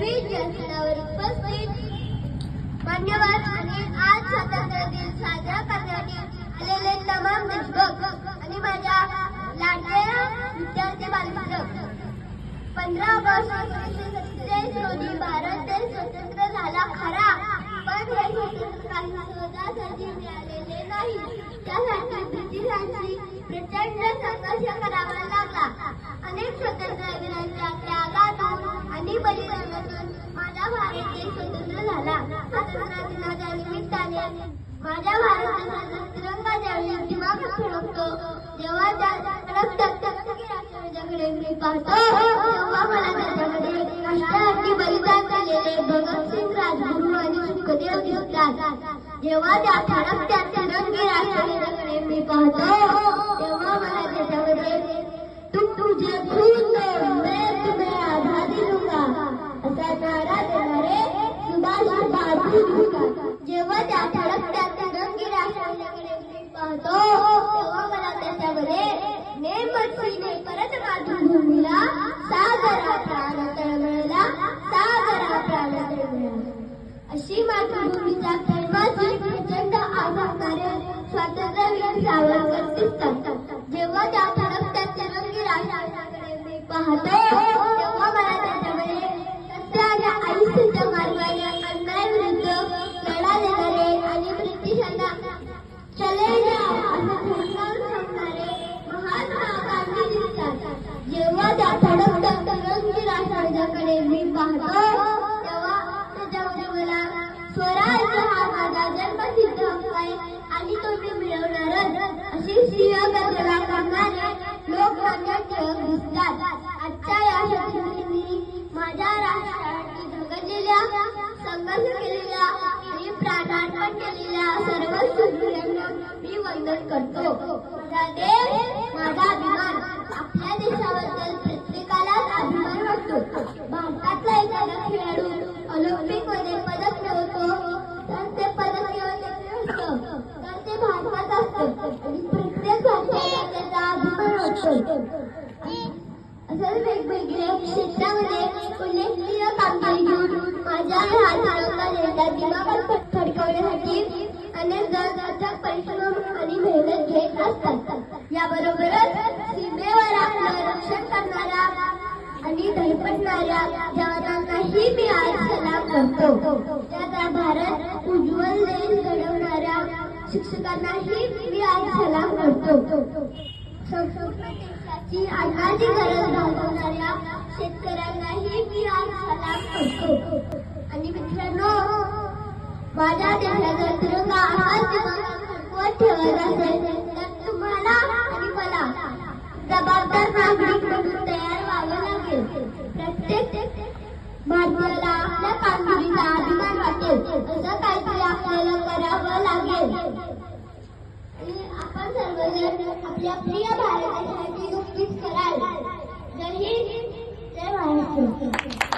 विद्यापीठ उपस्थित. मान्यवर आणि आज स्वातंत्र्य दिन साजरा करण्यासाठी आलेले तमाम देशभक्त आणि माझ्या लाडक्या विद्यार्थी बालमित्र. पंधरा ऑगस्ट एकोणीसशे सत्तेचाळीस रोजी भारत देश स्वतंत्र झाला खरा. पण हे स्वतंत्र मिळालेले नाही. त्यासाठी ब्रिटिशांशी प्रचंड संघर्ष करावा लागला. अनेक स्वतंत्र त्यागातून आणि बलिदानातून माझा भारत देश स्वतंत्र झाला स्वातंत्र्य दिनाच्या निमित्ताने माझ्या भारताचा तिरंगा ज्यावेळी दिमाग फिरवतो जेव्हा त्या फडकतात राष्ट्रवाद्याकडे मी पाहतो तेव्हा मला त्याच्याकडे राष्ट्रासाठी बलिदान केलेले भगतसिंग राजगुरू आणि सुखदेव दिसतात. जेव्हा त्या फडकत्या तिरंगी राष्ट्रवाद्याकडे मी पाहतो प्रचंड स्वातंत्र्यवीर सावरकर दिसतात. जेव्हा त्या फडकत्या तिरंगी राष्ट्राकडे मी पाहतो तेव्हा मला आणि आयुष्याच्या मार्गाने अन्यायाविरुद्ध लढा देणारे आणि ब्रिटिशांना चले जाओ सांगणारे महात्मा गांधी दिसतात. जेव्हा त्या तिरंगी राष्ट्राकडे मी पाहतो संघर्ष केलेल्या आणि प्राणार्पण केलेल्या सर्व शूरवीरांना मी वंदन करतो. माझा देश माझा अभिमान आपल्या देशाबद्दल प्रत्येकालाच अभिमान वाटतो. भारतातला एखादा खेळाडू ऑलिम्पिकमध्ये पदक मिळवतो तर ते पदक केवळ तर ते भारतात असतं. आणि प्रत्येक भारतीयाला त्याचा अभिमान वाटतो. असंच वेगवेगळ्या क्षेत्रामध्ये उल्लेखनीय कामगिरी आपल्या दिमागात फडकवण्यासाठी अनेक जण परिश्रम आणि मेहनत घेत असतात. याबरोबरच सीमेवर आपलं रक्षण करणाऱ्या आणि धडपडणाऱ्या जवानांनाही मी आज सलाम करतो. त्याचा भारत उज्ज्वल देश घडवणाऱ्या शिक्षकांनाही मी आज सलाम करतो. संपूर्ण देशाची अन्नाची गरज भागवणाऱ्या शेतकऱ्यांनाही मी आज सलाम करतो आणि मित्रांनो माझ्या देशाचा तिरंगा असाच दिमागात फडकवत ठेवायचा असेल तर तुम्हाला आणि मला. जबाबदार नागरिक म्हणून तयार व्हावं लागेल. प्रत्येक भारतीयाला आपल्या कामगिरीचा अभिमान वाटेल असं काहीतरी आपल्याला करावं लागेल. आणि आपण सर्वजण आपल्या प्रिय भारतासाठी देशाची नुकतीच कराल. जय हिंद जय महाराष्ट्र.